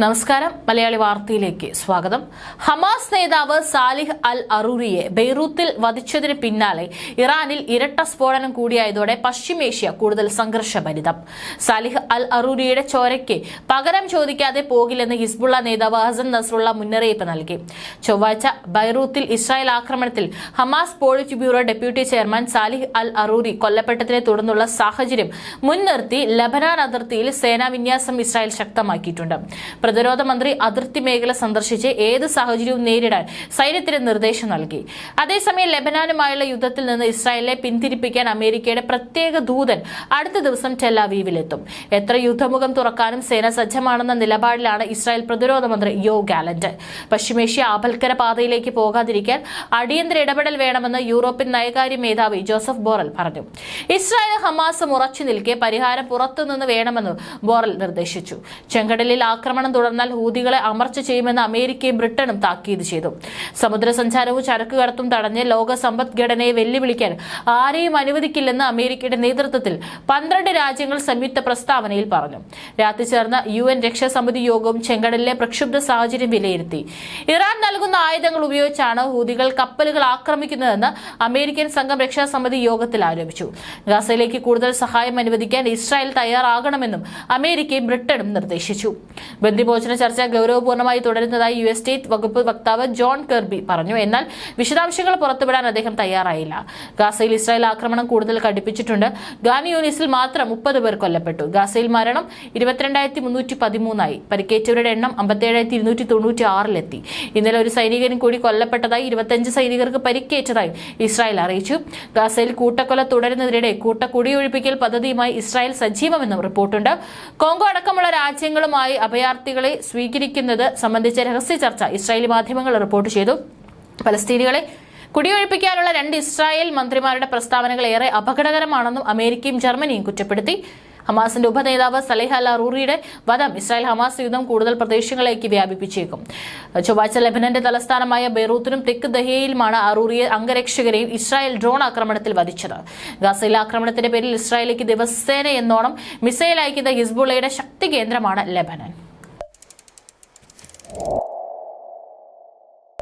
നമസ്കാരം. മലയാളി വാർത്തയിലേക്ക് സ്വാഗതം. ഹമാസ് നേതാവ് സാലിഹ് അൽ അറൂറിയെ ബെയ്റൂത്തിൽ വധിച്ചതിന് പിന്നാലെ ഇറാനിൽ ഇരട്ട സ്ഫോടനം കൂടിയായതോടെ പശ്ചിമേഷ്യ കൂടുതൽ സംഘർഷഭരിതം. സാലിഹ് അൽ അറൂറിയുടെ ചോരയ്ക്ക് പകരം ചോദിക്കാതെ പോകില്ലെന്ന് ഹിസ്ബുള്ള നേതാവ് ഹസൻ നസ്രുള്ള മുന്നറിയിപ്പ് നൽകി. ചൊവ്വാഴ്ച ബൈറൂത്തിൽ ഇസ്രായേൽ ആക്രമണത്തിൽ Hamas politburo deputy chairman Saleh al Arouri കൊല്ലപ്പെട്ടതിനെ തുടർന്നുള്ള സാഹചര്യം മുൻനിർത്തി ലബനാൻ അതിർത്തിയിൽ സേനാ വിന്യാസം ഇസ്രായേൽ ശക്തമാക്കിയിട്ടുണ്ട്. പ്രതിരോധ മന്ത്രി അതിർത്തി മേഖല സന്ദർശിച്ച് ഏത് സാഹചര്യവും നേരിടാൻ സൈന്യത്തിന് നിർദ്ദേശം നൽകി. അതേസമയം ലെബനാനുമായുള്ള യുദ്ധത്തിൽ നിന്ന് ഇസ്രായേലിനെ പിന്തിരിപ്പിക്കാൻ അമേരിക്കയുടെ പ്രത്യേക ദൂതൻ അടുത്ത ദിവസം ടെല്ലാവീവിലെത്തും എത്ര യുദ്ധമുഖം തുറക്കാനും സേന സജ്ജമാണെന്ന നിലപാടിലാണ് ഇസ്രായേൽ പ്രതിരോധ മന്ത്രി യോ ഗാലന്റ്. പശ്ചിമേഷ്യ ആഭൽക്കര പാതയിലേക്ക് പോകാതിരിക്കാൻ അടിയന്തര ഇടപെടൽ വേണമെന്ന് യൂറോപ്യൻ നയകാര്യ മേധാവി ജോസഫ് ബോറൽ പറഞ്ഞു. ഇസ്രായേൽ ഹമാസ് ഉറച്ചു നിൽക്കെ പരിഹാരം പുറത്തുനിന്ന് വേണമെന്ന് ബോറൽ നിർദ്ദേശിച്ചു. ചെങ്കടലിൽ ആക്രമണം തുടർന്നാൽ ഹൂതികളെ അമർച്ച ചെയ്യുമെന്ന് അമേരിക്കയും ബ്രിട്ടനും താക്കീത് ചെയ്തു. സമുദ്ര സഞ്ചാരവും ചരക്ക് തടഞ്ഞ് ലോക സമ്പദ്ഘടനയെ വെല്ലുവിളിക്കാൻ ആരെയും അനുവദിക്കില്ലെന്ന് അമേരിക്കയുടെ നേതൃത്വത്തിൽ പന്ത്രണ്ട് രാജ്യങ്ങൾ സംയുക്ത പ്രസ്താവനയിൽ പറഞ്ഞു. രാത്രി ചേർന്ന യു എൻ രക്ഷാസമിതി യോഗവും ചെങ്കടലിലെ പ്രക്ഷുബ്ധ സാഹചര്യം വിലയിരുത്തി. ഇറാൻ നൽകുന്ന ആയുധങ്ങൾ ഉപയോഗിച്ചാണ് ഹൂതികൾ കപ്പലുകൾ ആക്രമിക്കുന്നതെന്ന് അമേരിക്കൻ സംഘം രക്ഷാസമിതി യോഗത്തിൽ ആരോപിച്ചു. ഗാസയിലേക്ക് കൂടുതൽ സഹായം അനുവദിക്കാൻ ഇസ്രായേൽ തയ്യാറാകണമെന്നും അമേരിക്കയും ബ്രിട്ടനും നിർദ്ദേശിച്ചു. ബന്ദിഭോജന ചർച്ച ഗൗരവപൂർണമായി തുടരുന്നതായി യു എസ് സ്റ്റേറ്റ് വകുപ്പ് വക്താവ് ജോൺ കെർബി പറഞ്ഞു. എന്നാൽ വിശദാംശങ്ങൾ പുറത്തുവിടാൻ അദ്ദേഹം തയ്യാറായില്ല. ഗാസയിൽ ഇസ്രായേൽ ആക്രമണം കൂടുതൽ കടുപ്പിച്ചിട്ടുണ്ട്. ഗാനി യൂണിസിൽ മാത്രം മുപ്പത് പേർ കൊല്ലപ്പെട്ടു. ഗാസയിൽ മരണം ഇരുപത്തിരണ്ടായിരത്തി മുന്നൂറ്റി പതിമൂന്നായി പരിക്കേറ്റവരുടെ എണ്ണം അമ്പത്തേഴായിരത്തി ഇരുന്നൂറ്റി തൊണ്ണൂറ്റി ആറിലെത്തി ഇന്നലെ ഒരു സൈനികനും കൂടി കൊല്ലപ്പെട്ടതായി ഇരുപത്തഞ്ച് സൈനികർക്ക് പരിക്കേറ്റതായി ഇസ്രായേൽ അറിയിച്ചു. ഗാസയിൽ കൂട്ടക്കൊല തുടരുന്നതിനിടെ കൂട്ട കുടിയൊഴിപ്പിക്കൽ പദ്ധതിയുമായി ഇസ്രായേൽ സജീവമെന്നും റിപ്പോർട്ടുണ്ട്. കോങ്കോ അടക്കമുള്ള രാജ്യങ്ങളുമായി അഭയാർത്ഥികളെ സ്വീകരിക്കുന്നത് സംബന്ധിച്ച രഹസ്യ ചർച്ച ഇസ്രായേലി മാധ്യമങ്ങൾ റിപ്പോർട്ട് ചെയ്തു. പലസ്തീനികളെ കുടിയൊഴിപ്പിക്കാനുള്ള രണ്ട് ഇസ്രായേൽ മന്ത്രിമാരുടെ പ്രസ്താവനകൾ ഏറെ അപകടകരമാണെന്നും അമേരിക്കയും ജർമ്മനിയും കുറ്റപ്പെടുത്തി. ഹമാസിന്റെ ഉപനേതാവ് സലേഹ അൽ അറൂറിയുടെ വധം ഇസ്രായേൽ ഹമാസ് യുദ്ധം കൂടുതൽ പ്രദേശങ്ങളിലേക്ക് വ്യാപിപ്പിച്ചേക്കും. ചൊവ്വാഴ്ച ലെബനന്റെ തലസ്ഥാനമായ ബെയ്റൂത്തിനും തെക്ക് ദഹിയയിലുമാണ് അറൂറിയെ അംഗരക്ഷകരെയും ഇസ്രായേൽ ഡ്രോൺ ആക്രമണത്തിൽ വധിച്ചത്. ഗാസയിലെ ആക്രമണത്തിന്റെ പേരിൽ ഇസ്രായേലിലേക്ക് ദിവസേന എന്നോണം മിസൈൽ അയക്കുന്ന ഹിസ്ബുള്ളയുടെ ശക്തി കേന്ദ്രമാണ് ലെബനൻ.